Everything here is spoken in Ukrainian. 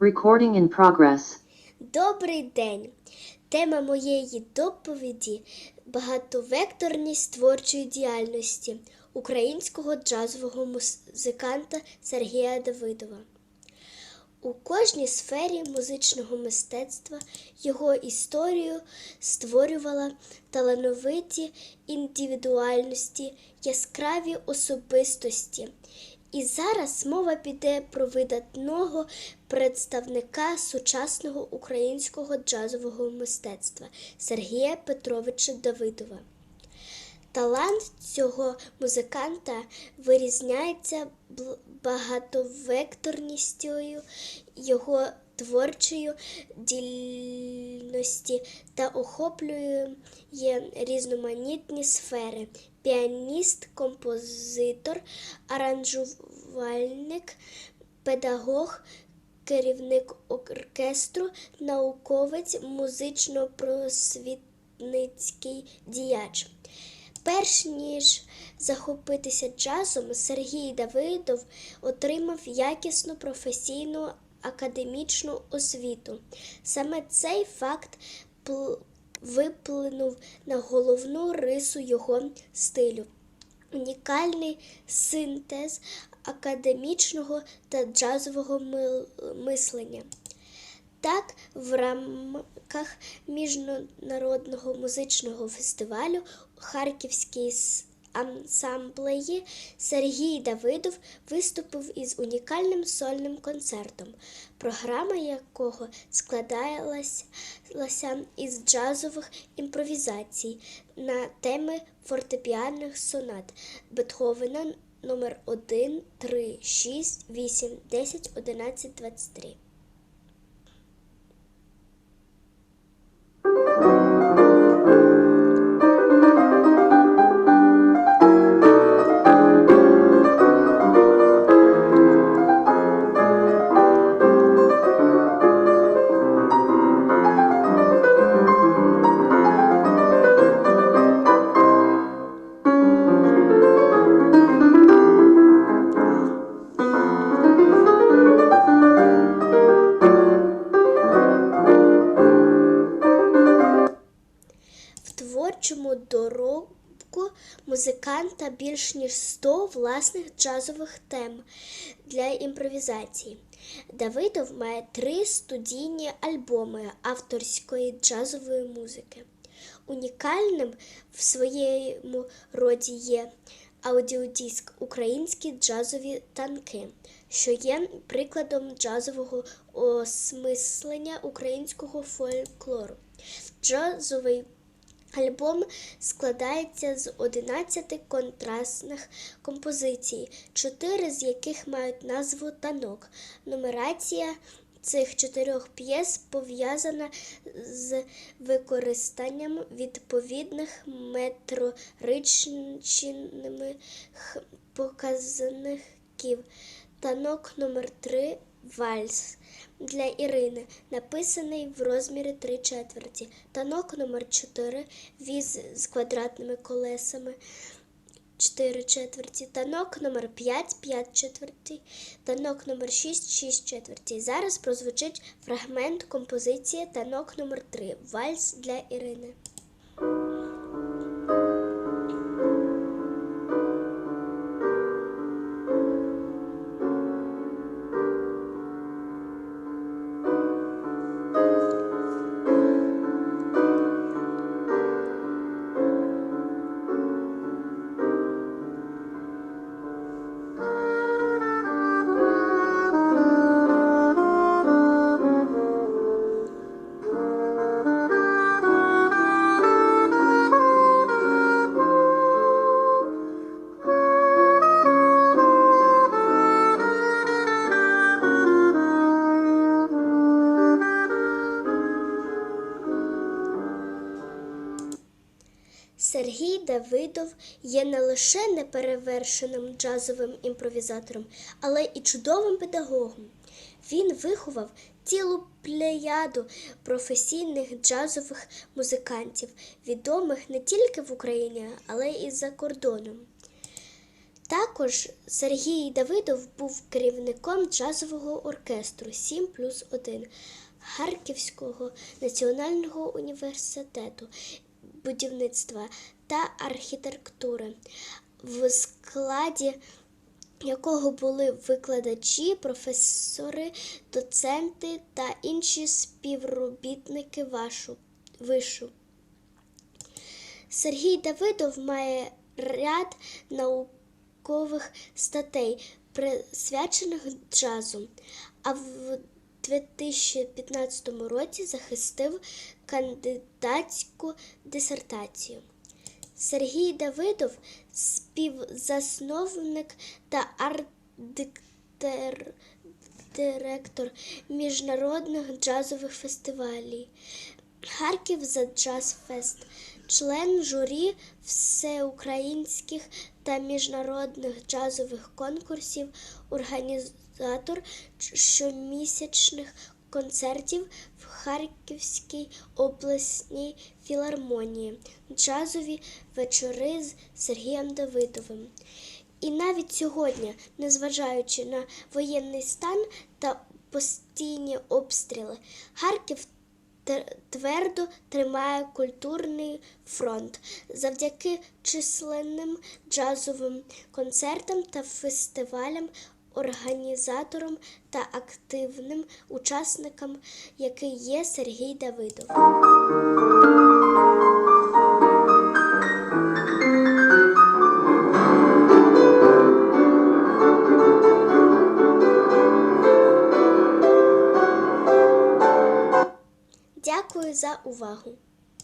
Recording in progress. Добрий день! Тема моєї доповіді багатовекторність творчої діяльності українського джазового музиканта Сергія Давидова. У кожній сфері музичного мистецтва його історію створювала талановиті індивідуальності, яскраві особистості. І зараз мова піде про видатного представника сучасного українського джазового мистецтва Сергія Петровича Давидова. Талант цього музиканта вирізняється багатовекторністю його творчої дільності та охоплює різноманітні сфери: піаніст, композитор, аранжувальник, педагог, керівник оркестру, науковець, музично-просвітницький діяч. Перш ніж захопитися джазом, Сергій Давидов отримав якісну професійну академічну освіту. Саме цей факт виплинув на головну рису його стилю. Унікальний синтез академічного та джазового мислення. Так, в рамках міжнародного музичного фестивалю Харківський ансамблеї Сергій Давидов виступив із унікальним сольним концертом, програма якого складалася із джазових імпровізацій на теми фортепіанних сонат Бетховена номер 1, 3, 6, 8, 10, 11, 23. Творчому доробку музиканта більш ніж 100 власних джазових тем для імпровізації. Давидов має три студійні альбоми авторської джазової музики. Унікальним в своєму роді є аудіодиск Українські джазові танки, що є прикладом джазового осмислення українського фольклору. Джазовий Альбом складається з 11 контрастних композицій, чотири з яких мають назву танок. Нумерація цих чотирьох п'єс пов'язана з використанням відповідних метроричними х- показників. Танок номер 3 Вальс для Ірини, написаний в розмірі 3 четверті. Танок номер 4 Віз з квадратними колесами 4 четверті. Танок номер 5 5 четверті. Танок номер 6 6 четверті. Зараз прозвучить фрагмент композиції Танок номер 3 Вальс для Ірини. Давидов є не лише неперевершеним джазовим імпровізатором, але і чудовим педагогом. Він виховав цілу плеяду професійних джазових музикантів, відомих не тільки в Україні, але і за кордоном. Також Сергій Давидов був керівником джазового оркестру 7 плюс 1 Харківського національного університету будівництва та архітектури, в складі якого були викладачі, професори, доценти та інші співробітники вашу, вишу. Сергій Давидов має ряд наукових статей, присвячених джазу, а в 2015 році захистив кандидатську дисертацію. Сергій Давидов співзасновник та арт-директор міжнародних джазових фестивалів. Харків за Джаз Фест, член журі всеукраїнських та міжнародних джазових конкурсів, організатор щомісячних концертів в Харківській обласній філармонії, джазові вечори з Сергієм Давидовим. І навіть сьогодні, незважаючи на воєнний стан та постійні обстріли, Харків твердо тримає культурний фронт завдяки численним джазовим концертам та фестивалям, організатором та активним учасником, який є Сергій Давидов. Дякую за увагу!